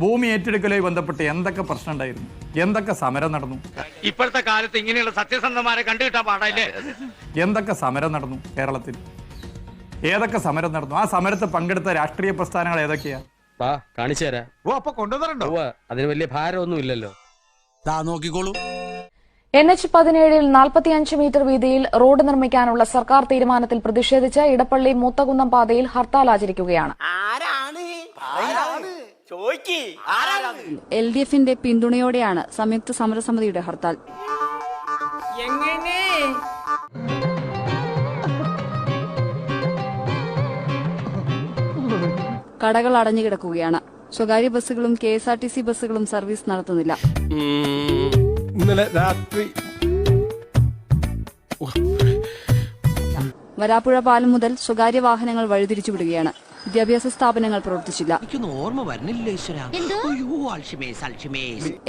ഭൂമി ഏറ്റെടുക്കലുമായി ബന്ധപ്പെട്ട് എന്തൊക്കെ പ്രശ്നം ഉണ്ടായിരുന്നു? എന്തൊക്കെ സമരം നടന്നു? ഇപ്പോഴത്തെ കാലത്ത് ഇങ്ങനെയുള്ള സത്യസന്ധമാരെ കണ്ടുകിട്ടാൻ പാടല്ലേ എന്തൊക്കെ സമരം നടന്നു കേരളത്തിൽ? ഏതൊക്കെ സമരം നടന്നു? ആ സമരത്ത് പങ്കെടുത്ത രാഷ്ട്രീയ പ്രസ്ഥാനങ്ങൾ ഏതൊക്കെയാ? വാ കാണിച്ചു തരാം. ഓ അപ്പൊ കൊണ്ടുവന്നിട്ടുണ്ടോ? ഉവ്വ്, അതിന് വലിയ ഭാരമൊന്നും ഇല്ലല്ലോ. നോക്കിക്കോളൂ. എൻ എച്ച് പതിനേഴിൽ നാൽപ്പത്തിയഞ്ച് മീറ്റർ വീതിയിൽ റോഡ് നിർമ്മിക്കാനുള്ള സർക്കാർ തീരുമാനത്തിൽ പ്രതിഷേധിച്ച് ഇടപ്പള്ളി മൂത്തകുന്നം പാതയിൽ ഹർത്താൽ ആചരിക്കുകയാണ്. എൽ ഡി എഫിന്റെ പിന്തുണയോടെയാണ് സംയുക്ത സമരസമിതിയുടെ ഹർത്താൽ. എങ്ങനെ? കടകൾ അടഞ്ഞുകിടക്കുകയാണ് സ്വകാര്യ ബസ്സുകളും K S R T C ബസ്സുകളും സർവീസ് നടത്തുന്നില്ല. ഇന്നലെ രാത്രി. വരാപ്പുഴ പാലം മുതൽ സ്വകാര്യ വാഹനങ്ങൾ വഴിതിരിച്ചു വിടുകയാണ് വിദ്യാഭ്യാസ സ്ഥാപനങ്ങൾ പ്രവർത്തിച്ചില്ല.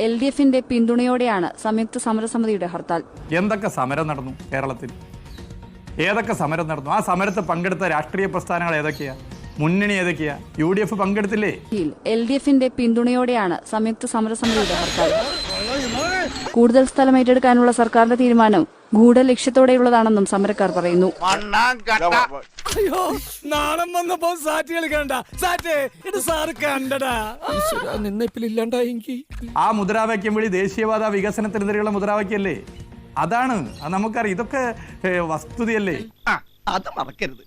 എൽ ഡി എഫിന്റെ പിന്തുണയോടെയാണ് സംയുക്ത സമരസമിതിയുടെ ഹർത്താൽ. എന്തൊക്കെ സമരം നടന്നു കേരളത്തിൽ? ഏതൊക്കെ സമരം നടന്നു? ആ സമരത്ത് പങ്കെടുത്ത രാഷ്ട്രീയ പ്രസ്ഥാനങ്ങൾ ഏതൊക്കെയാ? മുന്നണി ഏതൊക്കെയാ? യു ഡി എഫ് പങ്കെടുത്തില്ലേ? എൽ ഡി എഫിന്റെ പിന്തുണയോടെയാണ് സംയുക്ത സമരസമിതിയുടെ ഹർത്താൽ. കൂടുതൽ സ്ഥലം ഏറ്റെടുക്കാനുള്ള സർക്കാരിന്റെ തീരുമാനം ഗൂഢലക്ഷ്യത്തോടെയുള്ളതാണെന്നും സമരക്കാർ പറയുന്നു. അയ്യോ നാണം വന്നപ്പോ സാറ്റ് കളിക്കണ്ട സാറ്റേ ഇത് സാറ് കണ്ടടാ. നിന്നിപ്പിലില്ലാണ്ടായെങ്കിൽ ആ മുദ്രാവാക്യം വഴി ദേശീയവാദ വികസനത്തിനെതിരെയുള്ള മുദ്രാവാക്യല്ലേ അതാണ് അത് നമുക്കറിയാം. ഇതൊക്കെ വസ്തുതയല്ലേ? അത് മറക്കരുത്.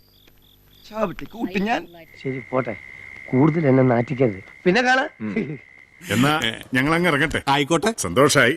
ചാവിട്ടി കൂട്ടി ഞാൻ. ശരി പോട്ടെ. കൂടുതൽ എന്നെ നാറ്റിക്കരുത്. പിന്നെ കാണാ. എന്നാ ഞങ്ങൾ അങ്ങ് ഇറങ്ങട്ടെ. ആയിക്കോട്ടെ. സന്തോഷായി.